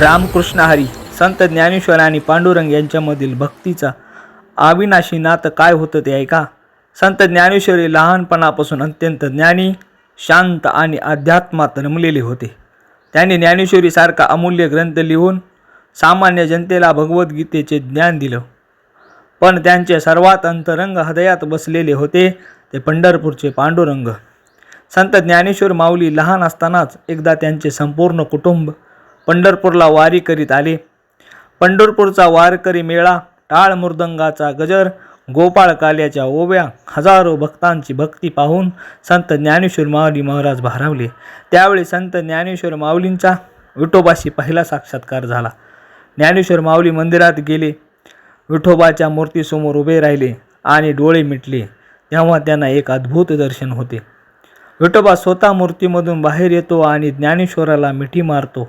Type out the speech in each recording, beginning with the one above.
रामकृष्ण हरी संत ज्ञानेश्वर आणि पांडुरंग यांच्यामधील भक्तीचा अविनाशी नातं काय होतं ते ऐका. संत ज्ञानेश्वरी लहानपणापासून अत्यंत ज्ञानी शांत आणि अध्यात्मात रमलेले होते. त्यांनी ज्ञानेश्वरीसारखा अमूल्य ग्रंथ लिहून सामान्य जनतेला भगवद्गीतेचे ज्ञान दिलं. पण त्यांचे सर्वात अंतरंग हृदयात बसलेले होते ते पंढरपूरचे पांडुरंग. संत ज्ञानेश्वर माऊली लहान असतानाच एकदा त्यांचे संपूर्ण कुटुंब पंढरपूरला वारी करीत आले. पंढरपूरचा वारकरी मेळा टाळ मृदंगाचा गजर गोपाळ काल्याच्या ओव्या हजारो भक्तांची भक्ती पाहून संत ज्ञानेश्वर माऊली महाराज भारावले. त्यावेळी संत ज्ञानेश्वर माऊलींचा विठोबाशी पहिला साक्षात्कार झाला. ज्ञानेश्वर माऊली मंदिरात गेले. विठोबाच्या मूर्तीसमोर उभे राहिले आणि डोळे मिटले. तेव्हा त्यांना एक अद्भुत दर्शन होते. विठोबा स्वतः मूर्तीमधून बाहेर येतो आणि ज्ञानेश्वराला मिठी मारतो.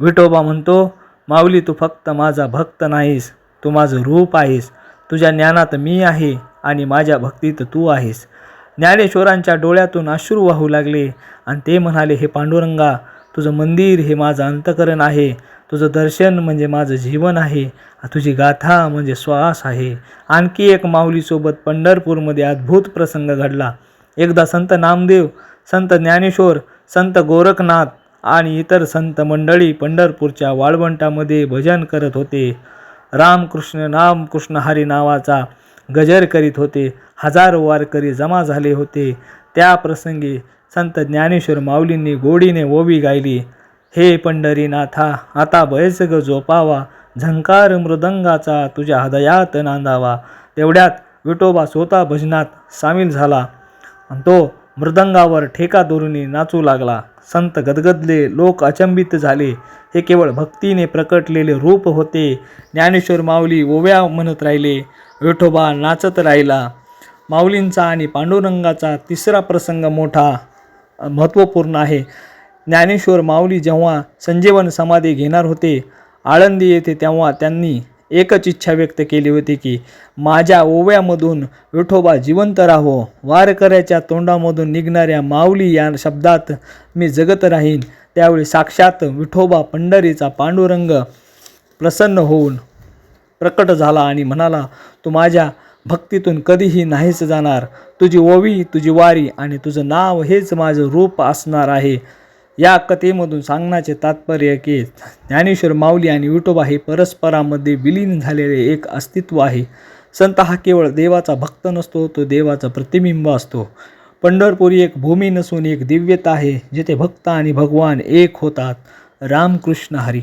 विठोबा म्हणतो माऊली तू फक्त माझा भक्त नाहीस तू माझं रूप आहेस. तुझ्या ज्ञानात मी आहे आणि माझ्या भक्तीत तू आहेस. ज्ञानेश्वरांच्या डोळ्यातून अश्रू वाहू लागले आणि ते म्हणाले हे पांडुरंगा तुझं मंदिर हे माझं अंतकरण आहे. तुझं दर्शन म्हणजे माझं जीवन आहे. तुझी गाथा म्हणजे श्वास आहे. आणखी एक माऊलीसोबत पंढरपूरमध्ये अद्भुत प्रसंग घडला. एकदा संत नामदेव संत ज्ञानेश्वर संत गोरखनाथ आणि इतर संत मंडळी पंढरपूरच्या वाळवंटामध्ये भजन करत होते. रामकृष्ण रामकृष्ण हरी नावाचा गजर करीत होते. हजारो वारकरी जमा झाले होते. त्या प्रसंगी संत ज्ञानेश्वर माऊलींनी गोडीने ओवी गायली. हे पंढरीनाथा आता बैसग झोपावा. झंकार मृदंगाचा तुझ्या हृदयात नांदावा. तेवढ्यात विटोबा स्वतः भजनात सामील झाला. तो मृदंगावर ठेका दोरुनी नाचू लागला. संत गदगदले लोक अचंबित झाले. हे केवळ भक्तीने प्रकटलेले रूप होते. ज्ञानेश्वर माऊली ओव्या म्हणत राहिले विठोबा नाचत राहिला. माऊलींचा आणि पांडुरंगाचा तिसरा प्रसंग मोठा महत्त्वपूर्ण आहे. ज्ञानेश्वर माऊली जेव्हा संजीवन समाधी घेणार होते आळंदी येथे तेव्हा त्यांनी एकच इच्छा व्यक्त केली होती की माझ्या ओव्यामधून विठोबा जिवंत राहो. वारकऱ्याच्या तोंडामधून निघणाऱ्या माऊली या शब्दात मी जगत राहीन त्यावेळी साक्षात विठोबा पंढरीचा पांडुरंग प्रसन्न होऊन प्रकट झाला आणि म्हणाला तू माझ्या भक्तीतून कधीही नाहीच जाणार. तुझी ओवी तुझी वारी आणि तुझं नाव हेच माझं रूप असणार आहे. या कथेमधून सांगण्याचे तात्पर्य की ज्ञानेश्वर माऊली आणि विठोबा हे परस्परामध्ये विलीन झालेले एक अस्तित्व आहे. संत हा केवळ देवाचा भक्त नसतो तो देवाचा प्रतिबिंब असतो. पंढरपुरी एक भूमी नसून एक दिव्यता आहे जिथे भक्त आणि भगवान एक होतात. रामकृष्ण हरी.